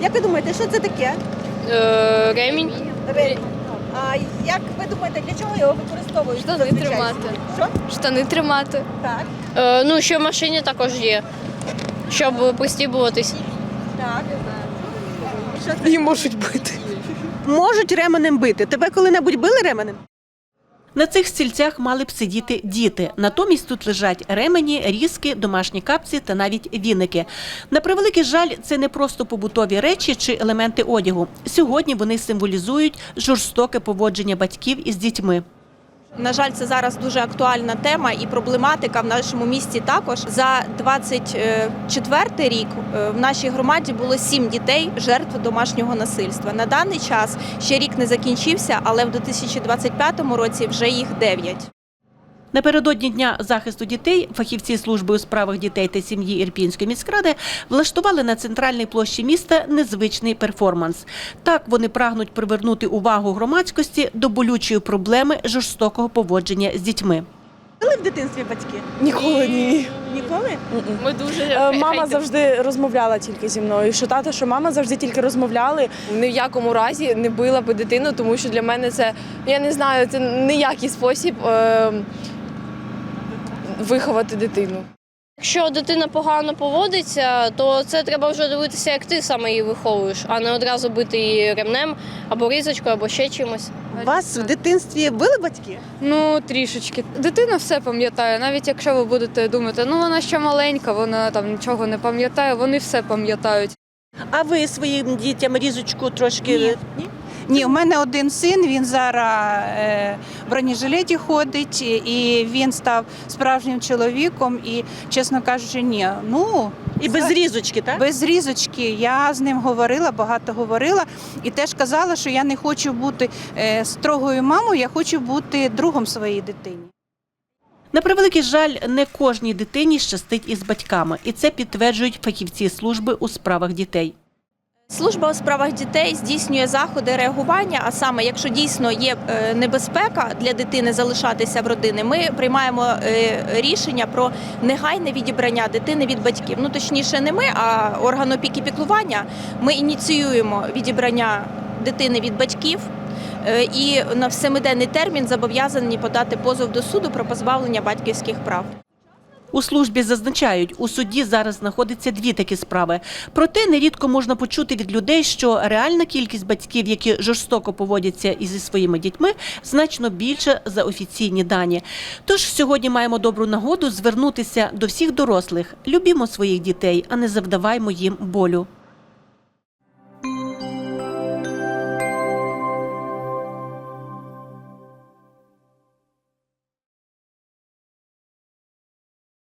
Як ви думаєте, що це таке? Е, ремінь. Ремінь. А як ви думаєте, для чого його використовують? Штани зазвичай? тримати. Що? Штани тримати. Так, Е, ну, що в машині також є. Щоб пристібуватись. так. Що це? Її можуть бити. Можуть ременем бити. Тебе коли-небудь били ременем? На цих стільцях мали б сидіти діти. Натомість тут лежать ремені, різки, домашні капці та навіть віники. На превеликий жаль, це не просто побутові речі чи елементи одягу. Сьогодні вони символізують жорстоке поводження батьків із дітьми. На жаль, це зараз дуже актуальна тема і проблематика в нашому місті також. За 24 рік е, в нашій громаді було сім дітей жертв домашнього насильства. На даний час ще рік не закінчився, але в 2025 році вже їх дев'ять. Напередодні дня захисту дітей фахівці служби у справах дітей та сім'ї Ірпінської міськради влаштували на центральній площі міста незвичний перформанс. Так вони прагнуть привернути увагу громадськості до болючої проблеми жорстокого поводження з дітьми. Били в дитинстві батьки? Ніколи ні. Ніколи? Ми дуже Е, Мама завжди розмовляла тільки зі мною. Що тато, що мама завжди тільки розмовляли. Ні в якому разі не била би дитину, тому що для мене це я не знаю, це ніякий спосіб е, виховати дитину. Якщо дитина погано поводиться, то це треба вже дивитися, як ти саме її виховуєш, а не одразу бити її ремнем або різочкою, або ще чимось. Вас в дитинстві били батьки? Ну, трішечки. Дитина все пам'ятає, навіть якщо ви будете думати, ну вона ще маленька, вона там нічого не пам'ятає, вони все пам'ятають. А ви своїм дітям різочку трошки. Ні. Ні, у мене один син, він зараз е, в бронежилеті ходить, і він став справжнім чоловіком. І, чесно кажучи, ні, ну І без різочки, так? без різочки. Я з ним говорила, багато говорила, і теж казала, що я не хочу бути е, строгою мамою, я хочу бути другом своїй дитині. На превеликий жаль, не кожній дитині щастить із батьками, і це підтверджують фахівці служби у справах дітей. Служба у справах дітей здійснює заходи реагування. А саме, якщо дійсно є е, небезпека для дитини залишатися в родини, ми приймаємо е, рішення про негайне відібрання дитини від батьків. Ну точніше, не ми, а орган опіки піклування. Ми ініціюємо відібрання дитини від батьків. е, І на семиденний термін зобов'язані подати позов до суду про позбавлення батьківських прав. У службі зазначають, у суді зараз знаходиться дві такі справи. Проте нерідко можна почути від людей, що реальна кількість батьків, які жорстоко поводяться із зі своїми дітьми, значно більше за офіційні дані. Тож сьогодні маємо добру нагоду звернутися до всіх дорослих. Любімо своїх дітей, а не завдаваймо їм болю.